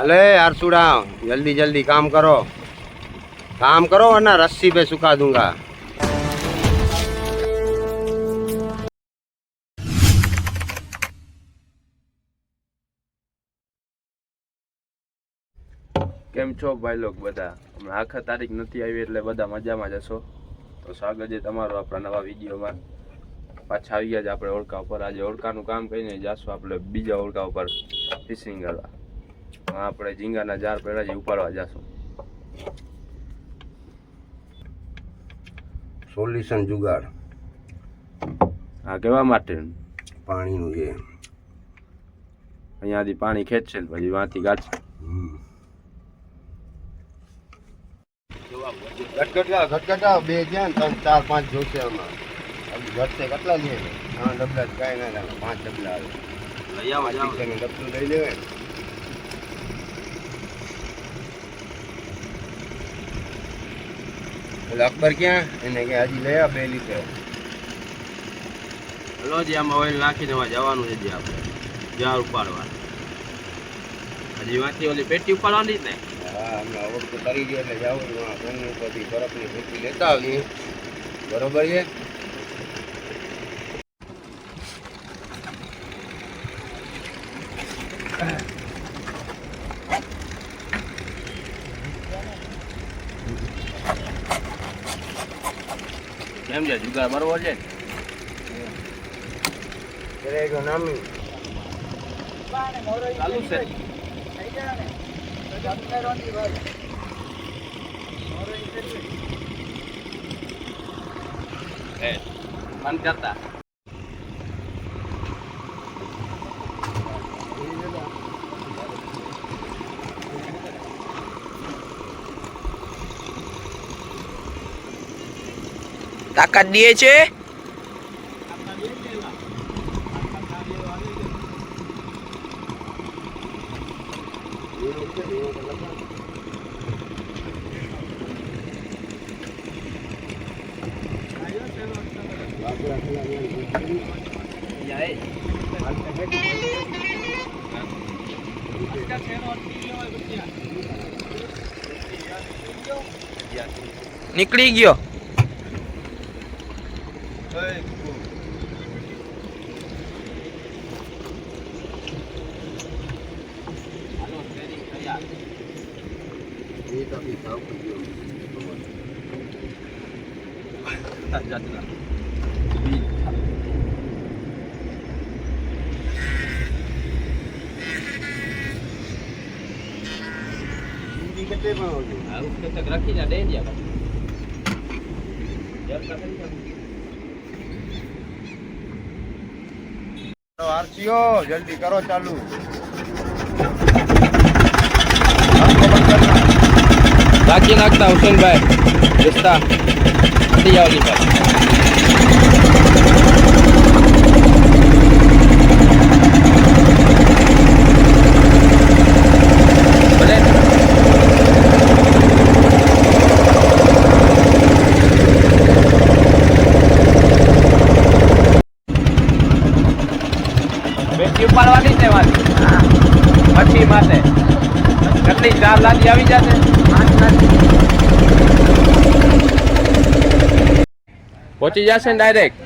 અલે આરસુડા, જલ્દી જલ્દી કામ કરો. કામ કરો અને રસ્સી પે સુકા દુંગા. કેમ છો ભાઈ લોક બધા? હમણાં આખા તારીખ નથી આવી એટલે બધા મજામાં જ હશો? તો સ્વાગત છે તમારો આપણા નવા વિડીયોમાં. પાછા આવી ગયા છે આપણે ઓળખા ઉપર. આજે ઓળખાનું કામ કરીને જશું આપણે બીજા ઓળખા ઉપર, ફિશિંગ કરવા. આપણે ઝીંગાના જાર પેડા જ ઉપાડવા જાશું. સોલ્યુશન જુગાડ. હા કેવા માટે? પાણીનું છે અહીંયાથી પાણી ખેંચશે ને પછી વાંથી હમ. ઘટઘટા ઘટઘટા બે જ્યાં ત્રણ ચાર પાંચ જોશે આમાં ઘટશે કેટલા લે? હા ડબલા જ કાંઈ ના પાંચ ડબલા આવે. ડબલું લઈ લેવાય એટલે અકબર ક્યાં? એને કે હજી લઈ આપે એ લીટર હલો જે આમાં ઓઇલ નાખીને એમાં જવાનું છે જે આપણે. જાર ઉપાડવા. હજી વાંચી ઓલી પેટી ઉપાડવાની જ ને? હા હમણાં અવક તો કરી દે એટલે જાવું ઘરની ઉપરથી બરફની પેટી લેતા આવીએ. બરોબર છે? કેમ છે? જુગાર બરોબર છે? ચાલુ છે. મન કરતા. તાકાત દે છે. નીકળી ગયો. રાખી જા દે દે આરસીઓ જલ્દી કરો ચાલુ. રાખી નાખતા હુસેનભાઈ. રસ્તા હટી જાવ લીધા ભલે. બેટી ઉપાડવાની છે વાલી મચ્છી માટે કેટલી ચાર લાદી આવી જશે. પહોંચી જશે ને ડાયરેક્ટ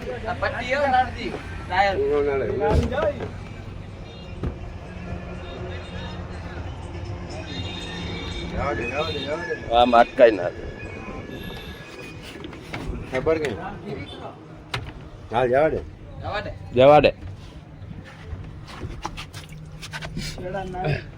આમ અટકાઈ ના. ખબર કે જવા દે. જવા દે. જવા દે એ, એ, ફાટી, ફાટી ના. મારી પાસે ગ્રાય ને બધી હું નથી.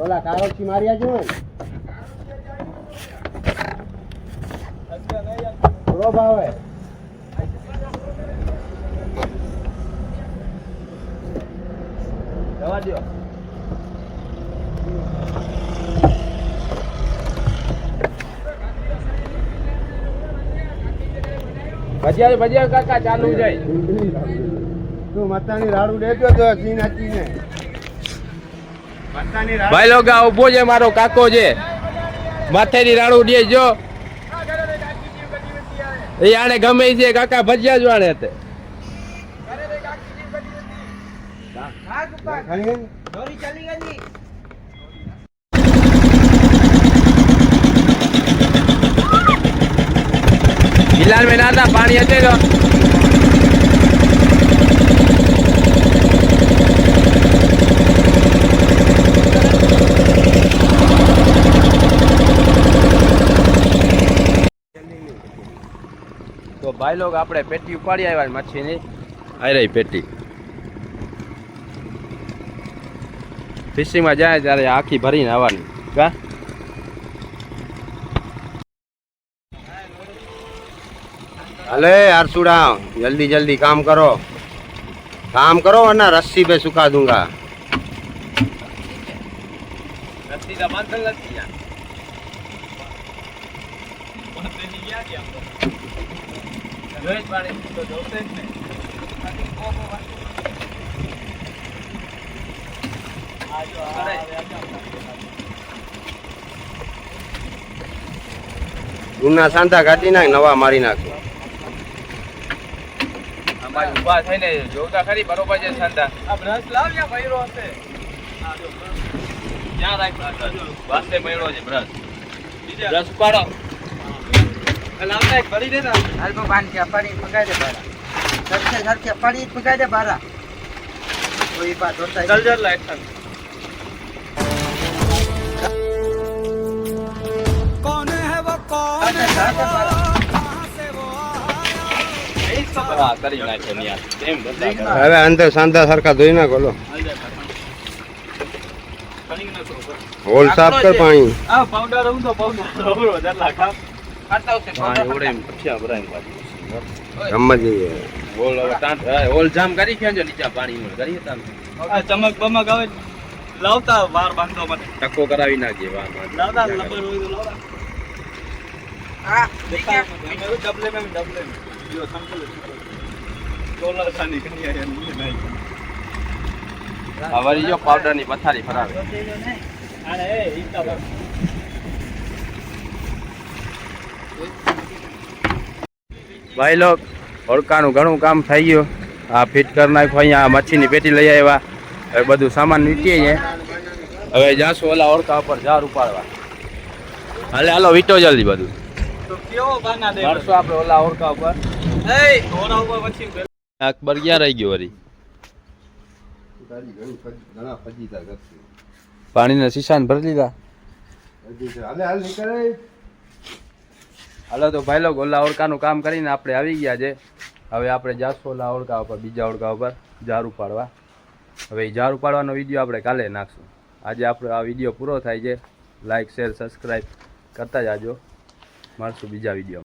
ઓલા કારોક્ષી માર્યા જો ભાવે જવા દો ભજીયા ભજીયા કાકા ચાલુ જાય. તું મતાની રાડું દેજો તો સીન હાચીને. મતાની રાડું ભાઈ લોકો આ ઊભો છે મારો કાકો છે. માથેની રાડું દેજો એ આને ગમે છે કાકા ભજીયા જ ગિલાન મેં ના હતા, પાણી હશે તો. તો ભાઈ લોગ આપણે પેટી ઉપાડી આવ્યા મચ્છીની. આવી રહી પેટી. ફિશિંગમાં જાય ત્યારે આખી ભરીને આવવાની કા अरे अरसुड़ा जल्दी जल्दी काम करो काम करो वरना रस्सी पे सुखा दूंगा જૂના સાંધા કાઢી નાખ નવા મારી નાખ. અમારી ઊભા થઈને જોતા ખરી બરોબર છે સાંધા. આ બ્રશ લાવ યા ભૈરો હશે. ક્યાં બ્રશ? વાસ્તે છે બ્રશ. બ્રશ ઉપાડો. લાવતા એક ભરી દે ને. હાલ બાંધ કે પડી પગાઈ દે બારા. સરખે સરખે પાણી પગાઈ દે બારા. તો એ બા દોસ્તા ચલ. ને બધા કરે? હવે અંદર સાંધા સરખા ધોઈ નાખો લો. હોલ સાફ કર પાણી. એમ પાછું. રમવા જઈએ. હોલ હવે તાંત હોલ જામ કરી નીચે કરીએ તાંત. ચમક બમક આવે લાવતા વાર બાંધવા માટે. ટકો કરાવી નાખીએ વાહ લાવતા લબર હોય તો લાવતા. આ देखा डबले में डबले में जो संकल डॉलर खानी कहीं आया नहीं नहीं આ વળી જો પાવડર ની પથારી ફરાવે अरे इतना बस ભાઈ લોક હોડકાનું ઘણું કામ થઈ ગયું આ ફિટ કરી નાખ્યું અહીંયા મચ્છીની પેટી લઈ આવ્યા હવે બધું સામાન વીટીએ છે હવે જાશું ઓલા હોડકા ઉપર જાર ઉપાડવા હાલે હાલો વીટો જલ્દી બધું तो क्यों बना दे મારશું આપણે ઓલા ઓરકા ઉપર. અકબર ક્યાં રહી ગયો વરી પાણીના શીશાન ભરી લીધા. હાલો તો ભાઈ લોકો ઓલા ઓરકાનું કામ કરીને આપણે આવી ગયા છે. હવે આપણે જાશું ઓલા ઓળકા ઉપર બીજા ઓળકા ઉપર જાર પાડવા હવે એ જાર ઉપાડવાનો વીડિયો આપણે કાલે નાખશું. આજે આપણો આ વીડિયો પૂરો થાય છે. લાઇક શેર સબસ્ક્રાઈબ કરતા જાજો. મળશું બીજા વિડીયોમાં.